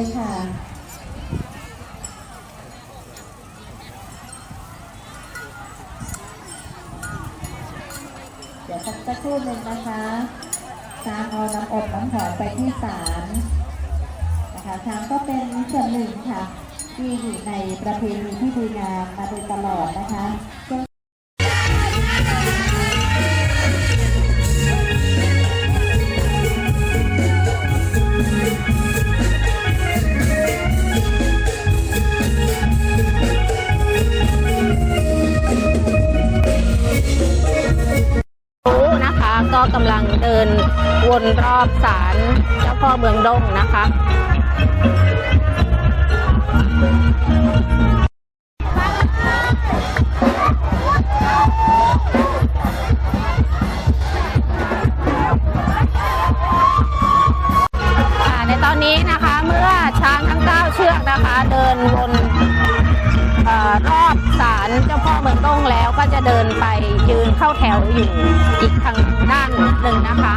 เลยค่ะ เดี๋ยวสักสักครู่หนึ่งนะคะชางเอาน้ำอบน้ำหอมไปที่ศาลนะคะชางก็เป็นส่วนหนึ่งค่ะ ที่อยู่ในประเพณีที่ดีงามมาโดยตลอดนะคะ ก็กำลังเดินวนรอบศาลเจ้าพ่อเมืองดงนะคะในตอนนี้นะคะเมื่อช้างทั้ง 9 เชือกนะคะ เดินวน รอบศาลเจ้าพ่อเมืองต้งแล้วก็จะเดินไปยืนเข้าแถวอยู่อีกทางด้านหนึ่งนะคะ